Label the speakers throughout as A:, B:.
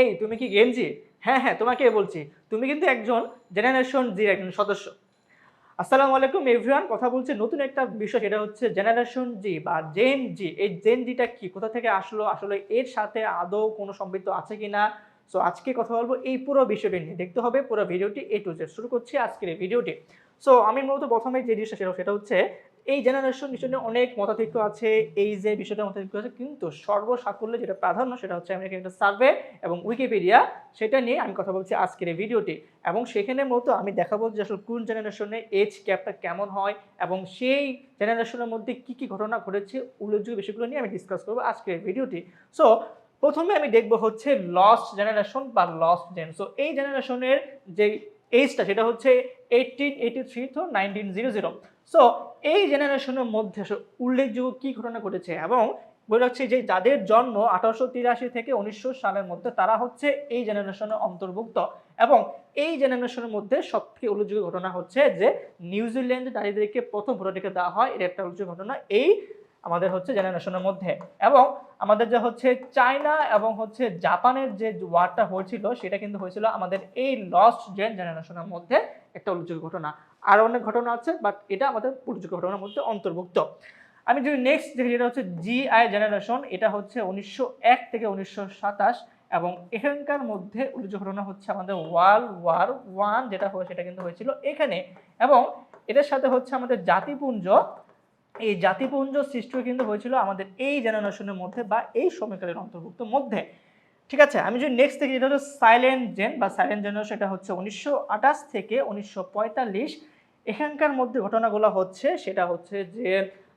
A: এই, তুমি কি গেঞ্জি হ্যাঁ হ্যাঁ তোমাকে বলছি। তুমি কিন্তু একজন জেনারেশন জির একজন সদস্য। আসসালামু আলাইকুম এভরিওয়ান, কথা বলছি নতুন একটা বিষয়, সেটা হচ্ছে জেনারেশন জি বা জেন জি এই জেন জিটা কি? কোথা থেকে আসলো? আসলে এর সাথে আদৌ কোনো সম্পৃক্ত আছে কি না সো আজকে কথা বলব এই পুরো বিষয়টি নিয়ে। দেখতে হবে পুরো ভিডিওটি এ টু জেড শুরু করছি আজকের এই ভিডিওটি। সো আমি মূলত প্রথমে যে জিনিসটা সেটা সেটা হচ্ছে এই জেনারেশন বিষয় অনেক মতাধিক্য আছে, এই যে বিষয়টা মতাধিক্য আছে, কিন্তু সর্বসাকুল্যে যেটা প্রাধান্য সেটা হচ্ছে আমেরিকান একটা সার্ভে এবং উইকিপিডিয়া সেটা নিয়ে আমি কথা বলছি আজকের এই ভিডিওটি এবং সেখানে মূলত আমি দেখাবো যে আসলে কোন জেনারেশনে এজ ক্যাপটা কেমন হয় এবং সেই জেনারেশনের মধ্যে কি কি ঘটনা ঘটেছে, উল্লেখযোগ্য বিষয়গুলো নিয়ে আমি ডিসকাস করব আজকের ভিডিওটি সো প্রথমে আমি দেখব হচ্ছে লস্ট জেনারেশন বা লস্ট জেন সো এই জেনারেশনের যে এজটা সেটা হচ্ছে eighteen eighty three to nineteen zero zero so এই জেনারেশনের মধ্যে উল্লেখযোগ্য কী ঘটনা ঘটেছে এবং বলে রাখছি যে যাদের জন্ম আঠারোশো তিরাশি থেকে উনিশশো সালের মধ্যে, তারা হচ্ছে এই জেনারেশনের অন্তর্ভুক্ত। এবং এই জেনারেশনের মধ্যে সবথেকে উল্লেখযোগ্য ঘটনা হচ্ছে যে নিউজিল্যান্ডে নারীদেরকে প্রথম ভোটাধিকার দেওয়া হয়, এটা একটা উল্লেখযোগ্য ঘটনা। এই আমাদের হচ্ছে জেনারেশনের মধ্যে। এবং আমাদের যে হচ্ছে চায়না এবং হচ্ছে জাপানের যে ওয়ারটা হয়েছিল, সেটা কিন্তু হয়েছিল আমাদের এই লস্ট জেন জেনারেশনের মধ্যে একটা উল্লেখযোগ্য ঘটনা। আরও অনেক ঘটনা আছে বাট এটা আমাদের উল্লেখযোগ্য ঘটনার মধ্যে অন্তর্ভুক্ত। আমি যদি নেক্সট দেখি, যেটা হচ্ছে জিআই জেনারেশন এটা হচ্ছে উনিশশো এক থেকে উনিশশো সাতাশ, এবং এখানকার মধ্যে উল্লেখযোগ্য ঘটনা হচ্ছে আমাদের ওয়ার্ল্ড ওয়ার ওয়ান যেটা হয়, সেটা কিন্তু হয়েছিল এখানে। এবং এটার সাথে হচ্ছে আমাদের জাতিপুঞ্জ এই জাতিপুঞ্জ সৃষ্টি কিন্তু হয়েছিল আমাদের এই জেনারেশনের মধ্যে বা এই সময়কালের অন্তর্ভুক্ত মধ্যে। ঠিক আছে? আমি যদি নেক্সট দেখি যেটা হচ্ছে সাইলেন্ট জেন বা সাইলেন্ট জেনারেশন এটা হচ্ছে উনিশশো আঠাশ থেকে উনিশশো পঁয়তাল্লিশ। এখানকার মধ্যে ঘটনাগুলো হচ্ছে, সেটা হচ্ছে যে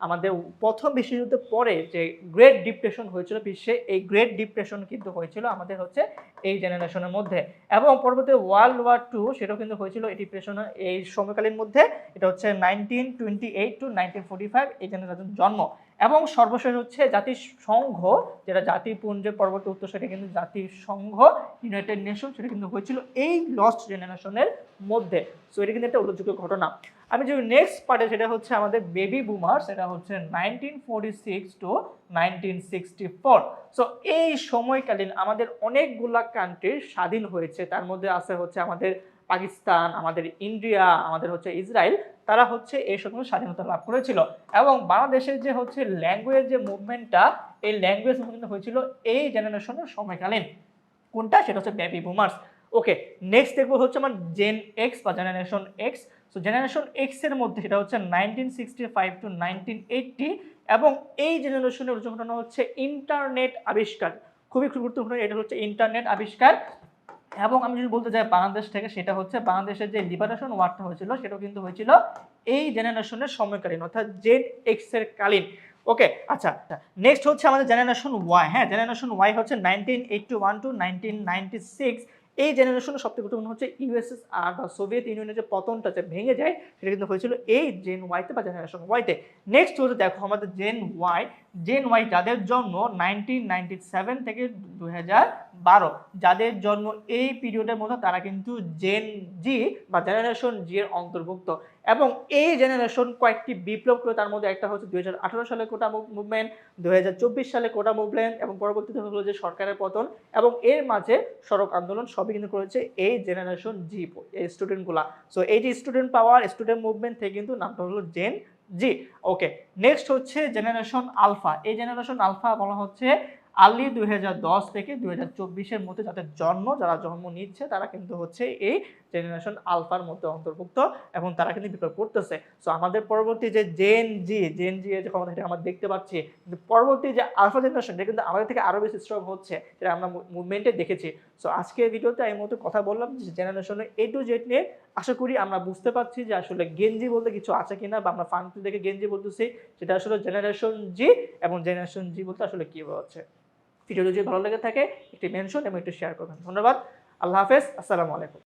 A: আমাদের প্রথম বিশ্বযুদ্ধের পরে যে গ্রেট ডিপ্রেশন হয়েছিল, বিশ্বে এই গ্রেট ডিপ্রেশন কিন্তু হয়েছিল আমাদের হচ্ছে এই জেনারেশনের মধ্যে। এবং পরবর্তী ওয়ার্ল্ড ওয়ার টু সেটাও কিন্তু হয়েছিল এই ডিপ্রেশন এই সময়কালীন মধ্যে। এটা হচ্ছে nineteen twenty eight to nineteen forty five এই জেনারেশন জন্ম। এবং সর্বশেষ হচ্ছে জাতিসংঘ, যেটা জাতিপুঞ্জের পরবর্তী উত্তর সেটা কিন্তু জাতিসংঘ ইউনাইটেড নেশন সেটা কিন্তু হয়েছিল এই লস্ট জেনারেশনের মধ্যে। সো এটা কিন্তু একটা উল্লেখযোগ্য ঘটনা। আমি যদি নেক্সট পার্টে সেটা হচ্ছে আমাদের বেবি বুমার সেটা হচ্ছে nineteen forty six to nineteen sixty four so এই সময়কালীন আমাদের অনেকগুলা কান্ট্রি স্বাধীন হয়েছে। তার মধ্যে আছে হচ্ছে আমাদের পাকিস্তান, আমাদের ইন্ডিয়া, আমাদের হচ্ছে ইসরায়েল, তারা হচ্ছে এই সময় স্বাধীনতা লাভ করেছিল। এবং বাংলাদেশের যে হচ্ছে ল্যাঙ্গুয়েজ যে মুভমেন্টটা এই ল্যাঙ্গুয়েজ মুভমেন্ট হয়েছিল এই জেনারেশনের সময়কালীন। কোনটা? সেটা হচ্ছে বেবি বুমার্স ওকে নেক্সট দেখব হচ্ছে আমার জেন এক্স বা জেনারেশন এক্স সো জেনারেশন এক্সের মধ্যে সেটা হচ্ছে nineteen sixty five to nineteen eighty এবং এই জেনারেশনের ঘটনা হচ্ছে ইন্টারনেট আবিষ্কার। খুবই গুরুত্বপূর্ণ, এটা হচ্ছে ইন্টারনেট আবিষ্কার। এবং আমি যদি বলতে চাই বাংলাদেশ থেকে, সেটা হচ্ছে বাংলাদেশের যে লিবারেশন ওয়ারটা হয়েছিল, সেটাও কিন্তু হয়েছিল এই জেনারেশনের সময়কালীন, অর্থাৎ জেড এক্সের কালীন। ওকে আচ্ছা নেক্সট হচ্ছে আমাদের জেনারেশন ওয়াই হ্যাঁ জেনারেশন ওয়াই হচ্ছে nineteen eighty one to nineteen ninety six এই জেনারেশনের সবথেকে গুরুত্বপূর্ণ হচ্ছে ইউএসএসআর বা সোভিয়েত ইউনিয়নের যে পতনটা যে ভেঙে যায়, সেটা কিন্তু হয়েছিল এই জেন ওয়াইতে বা জেনারেশন ওয়াইতে নেক্সট হচ্ছে দেখো আমাদের জেন ওয়াই জেন ওয়াই যাদের জন্ম নাইনটিন নাইনটি সেভেন থেকে দু হাজার বারো, যাদের জন্ম এই পিরিয়ডের মধ্যে তারা কিন্তু জেন জি বা জেনারেশন জি এর অন্তর্ভুক্ত। এবং এই জেনারেশন কয়েকটি বিপ্লব করে তার মধ্যে একটা হচ্ছে দুই হাজার আঠেরো সালে কোটা মুভমেন্ট দুই হাজার চব্বিশ সালে কোটা মুভমেন্ট এবং পরবর্তীতে হলো যে সরকারের পতন এবং এর মাঝে সড়ক আন্দোলন সবই কিন্তু করেছে এই জেনারেশন জি এই স্টুডেন্টগুলা সো এই যে স্টুডেন্ট পাওয়ার স্টুডেন্ট মুভমেন্ট থেকে কিন্তু নামটা হলো জেন জি ওকে নেক্সট হচ্ছে জেনারেশন আলফা এই জেনারেশন আলফা বলা হচ্ছে আর্লি দুই থেকে দুই হাজার মধ্যে যাদের জন্ম, যারা জন্ম নিচ্ছে, তারা কিন্তু হচ্ছে এই জেনারেশন আলফার মধ্যে অন্তর্ভুক্ত এবং তারা কিন্তু বিপ্লব করতেছে। সো আমাদের পরবর্তী যে জেন জি জেন জি যে ক্ষমতা, সেটা আমরা দেখতে পাচ্ছি। কিন্তু পরবর্তী যে আলফা জেনারেশন এটা কিন্তু আমাদের থেকে আরও বেশি স্ট্রং হচ্ছে যেটা আমরা মুভমেন্টে দেখেছি। সো আজকের ভিডিওতে আমি মতো কথা বললাম যে জেনারেশনের এ টু জেড নিয়ে। আশা করি আমরা বুঝতে পারছি যে আসলে গেঞ্জি বলতে কিছু আছে কিনা বা আমরা ফাংশন দেখে গেঞ্জি বলতেছি, সেটা আসলে জেনারেশন জি এবং জেনারেশন জি বলতে আসলে কী হচ্ছে। ভিডিও যদি ভালো লেগে থাকে, একটি মেনশন এবং একটু শেয়ার করবেন। ধন্যবাদ। আল্লাহ হাফেজ। আসসালামু আলাইকুম।